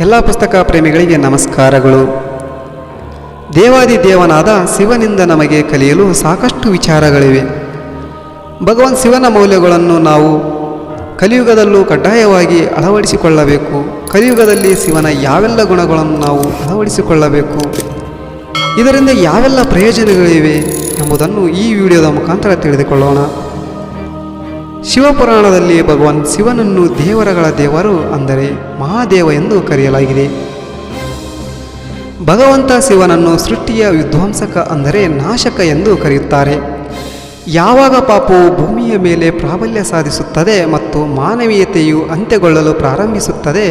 ಎಲ್ಲ ಪುಸ್ತಕ ಪ್ರೇಮಿಗಳಿಗೆ ನಮಸ್ಕಾರಗಳು. ದೇವಾದಿ ದೇವನಾದ ಶಿವನಿಂದ ನಮಗೆ ಕಲಿಯಲು ಸಾಕಷ್ಟು ವಿಚಾರಗಳಿವೆ. ಭಗವಾನ್ ಶಿವನ ಮೌಲ್ಯಗಳನ್ನು ನಾವು ಕಲಿಯುಗದಲ್ಲೂ ಕಡ್ಡಾಯವಾಗಿ ಅಳವಡಿಸಿಕೊಳ್ಳಬೇಕು. ಕಲಿಯುಗದಲ್ಲಿ ಶಿವನ ಯಾವೆಲ್ಲ ಗುಣಗಳನ್ನು ನಾವು ಅಳವಡಿಸಿಕೊಳ್ಳಬೇಕು. ಇದರಿಂದ ಯಾವೆಲ್ಲ ಪ್ರಯೋಜನಗಳಿವೆ ಎಂಬುದನ್ನು ಈ ವಿಡಿಯೋದ ಮುಖಾಂತರ ತಿಳಿದುಕೊಳ್ಳೋಣ. ಶಿವಪುರಾಣದಲ್ಲಿ ಭಗವಾನ್ ಶಿವನನ್ನು ದೇವರಗಳ ದೇವರು ಅಂದರೆ ಮಹಾದೇವ ಎಂದು ಕರೆಯಲಾಗಿದೆ. ಭಗವಂತ ಶಿವನನ್ನು ಸೃಷ್ಟಿಯ ವಿಧ್ವಂಸಕ ಅಂದರೆ ನಾಶಕ ಎಂದು ಕರೆಯುತ್ತಾರೆ. ಯಾವಾಗ ಪಾಪವು ಭೂಮಿಯ ಮೇಲೆ ಪ್ರಾಬಲ್ಯ ಸಾಧಿಸುತ್ತದೆ ಮತ್ತು ಮಾನವೀಯತೆಯು ಅಂತ್ಯಗೊಳ್ಳಲು ಪ್ರಾರಂಭಿಸುತ್ತದೆ,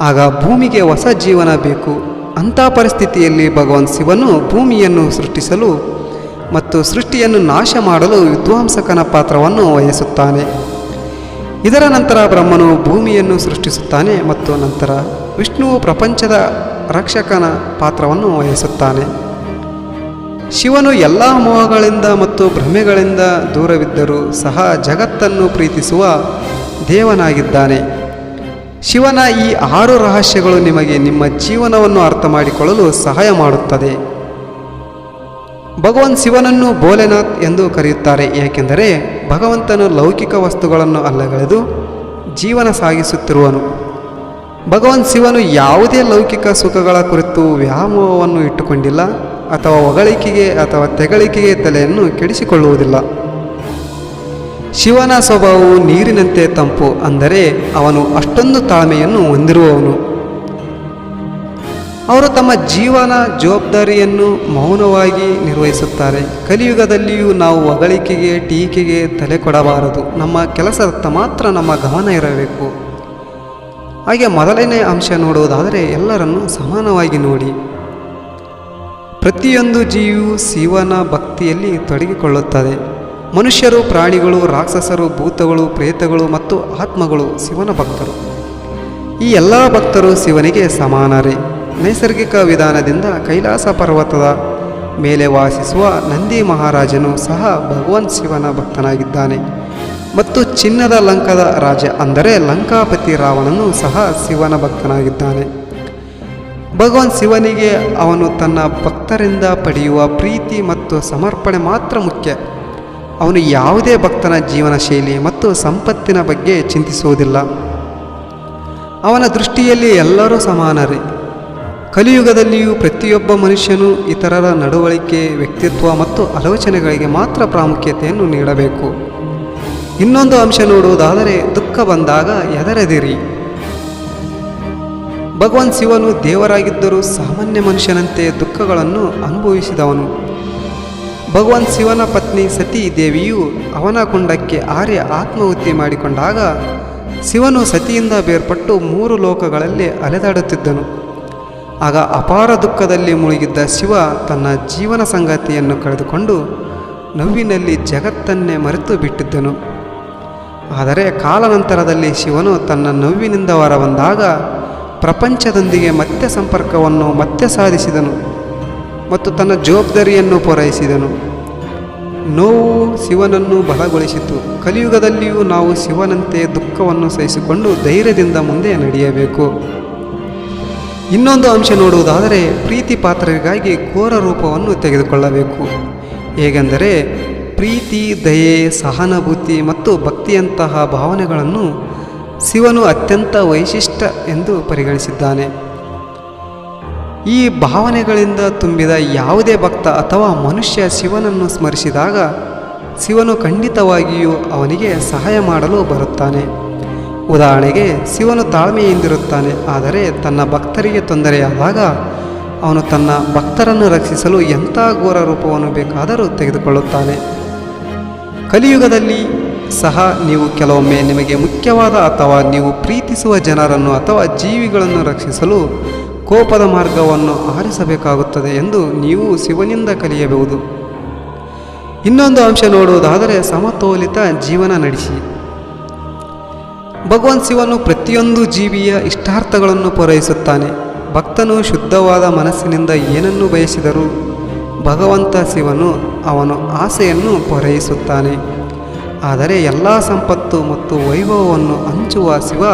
ಆಗ ಭೂಮಿಗೆ ಹೊಸ ಜೀವನ ಬೇಕು. ಅಂಥ ಪರಿಸ್ಥಿತಿಯಲ್ಲಿ ಭಗವಾನ್ ಶಿವನು ಭೂಮಿಯನ್ನು ಸೃಷ್ಟಿಸಲು ಮತ್ತು ಸೃಷ್ಟಿಯನ್ನು ನಾಶ ಮಾಡಲು ವಿದ್ವಾಂಸಕನ ಪಾತ್ರವನ್ನು ವಹಿಸುತ್ತಾನೆ. ಇದರ ನಂತರ ಬ್ರಹ್ಮನು ಭೂಮಿಯನ್ನು ಸೃಷ್ಟಿಸುತ್ತಾನೆ ಮತ್ತು ನಂತರ ವಿಷ್ಣುವು ಪ್ರಪಂಚದ ರಕ್ಷಕನ ಪಾತ್ರವನ್ನು ವಹಿಸುತ್ತಾನೆ. ಶಿವನು ಎಲ್ಲ ಮೋಹಗಳಿಂದ ಮತ್ತು ಭ್ರಮೆಗಳಿಂದ ದೂರವಿದ್ದರೂ ಸಹ ಜಗತ್ತನ್ನು ಪ್ರೀತಿಸುವ ದೇವನಾಗಿದ್ದಾನೆ. ಶಿವನ ಈ ಆರು ರಹಸ್ಯಗಳು ನಿಮಗೆ ನಿಮ್ಮ ಜೀವನವನ್ನು ಅರ್ಥ ಮಾಡಿಕೊಳ್ಳಲು ಸಹಾಯ ಮಾಡುತ್ತದೆ. ಭಗವಾನ್ ಶಿವನನ್ನು ಭೋಲೆನಾಥ್ ಎಂದು ಕರೆಯುತ್ತಾರೆ, ಏಕೆಂದರೆ ಭಗವಂತನು ಲೌಕಿಕ ವಸ್ತುಗಳನ್ನು ಅಲ್ಲಗಳೆದು ಜೀವನ ಸಾಗಿಸುತ್ತಿರುವನು. ಭಗವಾನ್ ಶಿವನು ಯಾವುದೇ ಲೌಕಿಕ ಸುಖಗಳ ಕುರಿತು ವ್ಯಾಮೋಹವನ್ನು ಇಟ್ಟುಕೊಂಡಿಲ್ಲ, ಅಥವಾ ಹೊಗಳಿಕೆಗೆ ಅಥವಾ ತೆಗಳಿಕೆಗೆ ತಲೆಯನ್ನು ಕೆಡಿಸಿಕೊಳ್ಳುವುದಿಲ್ಲ. ಶಿವನ ಸ್ವಭಾವವು ನೀರಿನಂತೆ ತಂಪು, ಅಂದರೆ ಅವನು ಅಷ್ಟೊಂದು ತಾಳ್ಮೆಯನ್ನು ಹೊಂದಿರುವವನು. ಅವರು ತಮ್ಮ ಜೀವನ ಜವಾಬ್ದಾರಿಯನ್ನು ಮೌನವಾಗಿ ನಿರ್ವಹಿಸುತ್ತಾರೆ. ಕಲಿಯುಗದಲ್ಲಿಯೂ ನಾವು ಹೊಗಳಿಕೆಗೆ, ಟೀಕೆಗೆ ತಲೆ ಕೊಡಬಾರದು. ನಮ್ಮ ಕೆಲಸದತ್ತ ಮಾತ್ರ ನಮ್ಮ ಗಮನ ಇರಬೇಕು. ಹಾಗೆ ಮೊದಲನೇ ಅಂಶ ನೋಡುವುದಾದರೆ ಎಲ್ಲರನ್ನು ಸಮಾನವಾಗಿ ನೋಡಿ. ಪ್ರತಿಯೊಂದು ಜೀವಿಯು ಶಿವನ ಭಕ್ತಿಯಲ್ಲಿ ತೊಡಗಿಕೊಳ್ಳುತ್ತದೆ. ಮನುಷ್ಯರು, ಪ್ರಾಣಿಗಳು, ರಾಕ್ಷಸರು, ಭೂತಗಳು, ಪ್ರೇತಗಳು ಮತ್ತು ಆತ್ಮಗಳು ಶಿವನ ಭಕ್ತರು. ಈ ಎಲ್ಲ ಭಕ್ತರು ಶಿವನಿಗೆ ಸಮಾನರೇ. ನೈಸರ್ಗಿಕ ವಿಧಾನದಿಂದ ಕೈಲಾಸ ಪರ್ವತದ ಮೇಲೆ ವಾಸಿಸುವ ನಂದಿ ಮಹಾರಾಜನು ಸಹ ಭಗವಾನ್ ಶಿವನ ಭಕ್ತನಾಗಿದ್ದಾನೆ. ಮತ್ತು ಚಿನ್ನದ ಲಂಕದ ರಾಜ ಅಂದರೆ ಲಂಕಾಪತಿ ರಾವಣನು ಸಹ ಶಿವನ ಭಕ್ತನಾಗಿದ್ದಾನೆ. ಭಗವಾನ್ ಶಿವನಿಗೆ ಅವನು ತನ್ನ ಭಕ್ತರಿಂದ ಪಡೆಯುವ ಪ್ರೀತಿ ಮತ್ತು ಸಮರ್ಪಣೆ ಮಾತ್ರ ಮುಖ್ಯ. ಅವನು ಯಾವುದೇ ಭಕ್ತನ ಜೀವನ ಶೈಲಿ ಮತ್ತು ಸಂಪತ್ತಿನ ಬಗ್ಗೆ ಚಿಂತಿಸುವುದಿಲ್ಲ. ಅವನ ದೃಷ್ಟಿಯಲ್ಲಿ ಎಲ್ಲರೂ ಸಮಾನರೇ. ಕಲಿಯುಗದಲ್ಲಿಯೂ ಪ್ರತಿಯೊಬ್ಬ ಮನುಷ್ಯನು ಇತರರ ನಡವಳಿಕೆ, ವ್ಯಕ್ತಿತ್ವ ಮತ್ತು ಆಲೋಚನೆಗಳಿಗೆ ಮಾತ್ರ ಪ್ರಾಮುಖ್ಯತೆಯನ್ನು ನೀಡಬೇಕು. ಇನ್ನೊಂದು ಅಂಶ ನೋಡುವುದಾದರೆ, ದುಃಖ ಬಂದಾಗ ಎದರೆದಿರಿ ಭಗವಾನ್ ಶಿವನು ದೇವರಾಗಿದ್ದರೂ ಸಾಮಾನ್ಯ ಮನುಷ್ಯನಂತೆ ದುಃಖಗಳನ್ನು ಅನುಭವಿಸಿದವನು. ಭಗವಾನ್ ಶಿವನ ಪತ್ನಿ ಸತಿ ದೇವಿಯು ಅವನ ಕುಂಡಕ್ಕೆ ಆರ್ಯ ಆತ್ಮಹತ್ಯೆ ಮಾಡಿಕೊಂಡಾಗ, ಶಿವನು ಸತಿಯಿಂದ ಬೇರ್ಪಟ್ಟು ಮೂರು ಲೋಕಗಳಲ್ಲಿ ಅಲೆದಾಡುತ್ತಿದ್ದನು. ಆಗ ಅಪಾರ ದುಃಖದಲ್ಲಿ ಮುಳುಗಿದ್ದ ಶಿವ ತನ್ನ ಜೀವನ ಸಂಗಾತಿಯನ್ನು ಕಳೆದುಕೊಂಡು ನೋವಿನಲ್ಲಿ ಜಗತ್ತನ್ನೇ ಮರೆತು ಬಿಟ್ಟಿದ್ದನು. ಆದರೆ ಕಾಲಾನಂತರದಲ್ಲಿ ಶಿವನು ತನ್ನ ನೋವಿನಿಂದ ಹೊರಬಂದಾಗ ಪ್ರಪಂಚದೊಂದಿಗೆ ಮತ್ತೆ ಸಂಪರ್ಕವನ್ನು ಮತ್ತೆ ಸಾಧಿಸಿದನು ಮತ್ತು ತನ್ನ ಜವಾಬ್ದಾರಿಯನ್ನು ಪೂರೈಸಿದನು. ನೋವು ಶಿವನನ್ನು ಬಲಗೊಳಿಸಿತು. ಕಲಿಯುಗದಲ್ಲಿಯೂ ನಾವು ಶಿವನಂತೆ ದುಃಖವನ್ನು ಸಹಿಸಿಕೊಂಡು ಧೈರ್ಯದಿಂದ ಮುಂದೆ ನಡೆಯಬೇಕು. ಇನ್ನೊಂದು ಅಂಶ ನೋಡುವುದಾದರೆ ಪ್ರೀತಿ ಪಾತ್ರರಿಗಾಗಿ ಘೋರ ರೂಪವನ್ನು ತೆಗೆದುಕೊಳ್ಳಬೇಕು. ಹೇಗೆಂದರೆ ಪ್ರೀತಿ, ದಯೆ, ಸಹಾನುಭೂತಿ ಮತ್ತು ಭಕ್ತಿಯಂತಹ ಭಾವನೆಗಳನ್ನು ಶಿವನು ಅತ್ಯಂತ ವೈಶಿಷ್ಟ್ಯ ಎಂದು ಪರಿಗಣಿಸಿದ್ದಾನೆ. ಈ ಭಾವನೆಗಳಿಂದ ತುಂಬಿದ ಯಾವುದೇ ಭಕ್ತ ಅಥವಾ ಮನುಷ್ಯ ಶಿವನನ್ನು ಸ್ಮರಿಸಿದಾಗ ಶಿವನು ಖಂಡಿತವಾಗಿಯೂ ಅವನಿಗೆ ಸಹಾಯ ಮಾಡಲು ಬರುತ್ತಾನೆ. ಉದಾಹರಣೆಗೆ, ಶಿವನು ತಾಳ್ಮೆಯಿಂದಿರುತ್ತಾನೆ, ಆದರೆ ತನ್ನ ಭಕ್ತರಿಗೆ ತೊಂದರೆಯಾದಾಗ ಅವನು ತನ್ನ ಭಕ್ತರನ್ನು ರಕ್ಷಿಸಲು ಎಂಥ ಘೋರ ರೂಪವನ್ನು ಬೇಕಾದರೂ ತೆಗೆದುಕೊಳ್ಳುತ್ತಾನೆ. ಕಲಿಯುಗದಲ್ಲಿ ಸಹ ನೀವು ಕೆಲವೊಮ್ಮೆ ನಿಮಗೆ ಮುಖ್ಯವಾದ ಅಥವಾ ನೀವು ಪ್ರೀತಿಸುವ ಜನರನ್ನು ಅಥವಾ ಜೀವಿಗಳನ್ನು ರಕ್ಷಿಸಲು ಕೋಪದ ಮಾರ್ಗವನ್ನು ಆರಿಸಬೇಕಾಗುತ್ತದೆ ಎಂದು ನೀವು ಶಿವನಿಂದ ಕಲಿಯಬಹುದು. ಇನ್ನೊಂದು ಅಂಶ ನೋಡುವುದಾದರೆ ಸಮತೋಲಿತ ಜೀವನ ನಡೆಸಿ. ಭಗವಾನ್ ಶಿವನು ಪ್ರತಿಯೊಂದು ಜೀವಿಯ ಇಷ್ಟಾರ್ಥಗಳನ್ನು ಪೂರೈಸುತ್ತಾನೆ. ಭಕ್ತನು ಶುದ್ಧವಾದ ಮನಸ್ಸಿನಿಂದ ಏನನ್ನು ಬಯಸಿದರೂ ಭಗವಂತ ಶಿವನು ಅವನು ಆಸೆಯನ್ನು ಪೂರೈಸುತ್ತಾನೆ. ಆದರೆ ಎಲ್ಲ ಸಂಪತ್ತು ಮತ್ತು ವೈಭವವನ್ನು ಹಂಚುವ ಶಿವ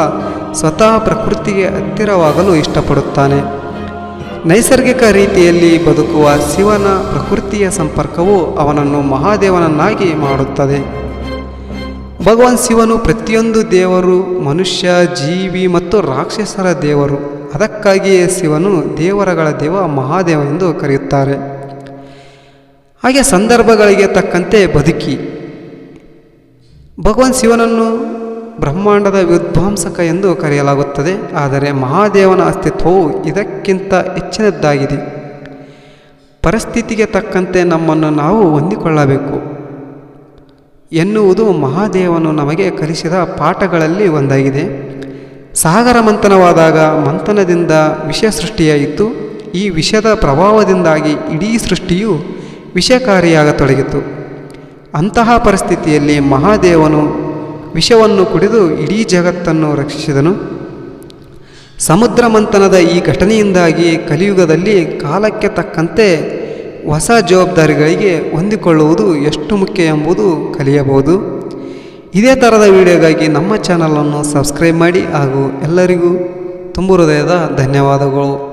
ಸ್ವತಃ ಪ್ರಕೃತಿಗೆ ಹತ್ತಿರವಾಗಲು ಇಷ್ಟಪಡುತ್ತಾನೆ. ನೈಸರ್ಗಿಕ ರೀತಿಯಲ್ಲಿ ಬದುಕುವ ಶಿವನ ಪ್ರಕೃತಿಯ ಸಂಪರ್ಕವು ಅವನನ್ನು ಮಹಾದೇವನನ್ನಾಗಿ ಮಾಡುತ್ತದೆ. ಭಗವಾನ್ ಶಿವನು ಪ್ರತಿಯೊಂದು ದೇವರು, ಮನುಷ್ಯ, ಜೀವಿ ಮತ್ತು ರಾಕ್ಷಸರ ದೇವರು. ಅದಕ್ಕಾಗಿಯೇ ಶಿವನು ದೇವರಗಳ ದೇವ, ಮಹಾದೇವ ಎಂದು ಕರೆಯುತ್ತಾರೆ. ಹಾಗೆ ಸಂದರ್ಭಗಳಿಗೆ ತಕ್ಕಂತೆ ಬದುಕಿ. ಭಗವಾನ್ ಶಿವನನ್ನು ಬ್ರಹ್ಮಾಂಡದ ವಿಧ್ವಂಸಕ ಎಂದು ಕರೆಯಲಾಗುತ್ತದೆ. ಆದರೆ ಮಹಾದೇವನ ಅಸ್ತಿತ್ವವು ಇದಕ್ಕಿಂತ ಹೆಚ್ಚಿನದ್ದಾಗಿದೆ. ಪರಿಸ್ಥಿತಿಗೆ ತಕ್ಕಂತೆ ನಮ್ಮನ್ನು ನಾವು ಹೊಂದಿಕೊಳ್ಳಬೇಕು. ಎನ್ನುವುದು ಮಹಾದೇವನು ನಮಗೆ ಕಲಿಸಿದ ಪಾಠಗಳಲ್ಲಿ ಒಂದಾಗಿದೆ. ಸಾಗರ ಮಂಥನವಾದಾಗ ಮಂಥನದಿಂದ ವಿಷ ಸೃಷ್ಟಿಯಾಯಿತು ಈ ವಿಷದ ಪ್ರಭಾವದಿಂದಾಗಿ ಇಡೀ ಸೃಷ್ಟಿಯು ವಿಷಕಾರಿಯಾಗತೊಡಗಿತು ಅಂತಹ ಪರಿಸ್ಥಿತಿಯಲ್ಲಿ ಮಹಾದೇವನು ವಿಷವನ್ನು ಕುಡಿದು ಇಡೀ ಜಗತ್ತನ್ನು ರಕ್ಷಿಸಿದನು. ಸಮುದ್ರ ಮಂಥನದ ಈ ಘಟನೆಯಿಂದಾಗಿ ಕಲಿಯುಗದಲ್ಲಿ ಕಾಲಕ್ಕೆ ತಕ್ಕಂತೆ ಹೊಸ ಜವಾಬ್ದಾರಿಗಳಿಗೆ ಹೊಂದಿಕೊಳ್ಳುವುದು ಎಷ್ಟು ಮುಖ್ಯ ಎಂಬುದು ಕಲಿಯಬಹುದು. ಇದೇ ಥರದ ವಿಡಿಯೋಗಾಗಿ ನಮ್ಮ ಚಾನಲನ್ನು ಸಬ್ಸ್ಕ್ರೈಬ್ ಮಾಡಿ ಹಾಗೂ ಎಲ್ಲರಿಗೂ ತುಂಬು ಹೃದಯದ ಧನ್ಯವಾದಗಳು.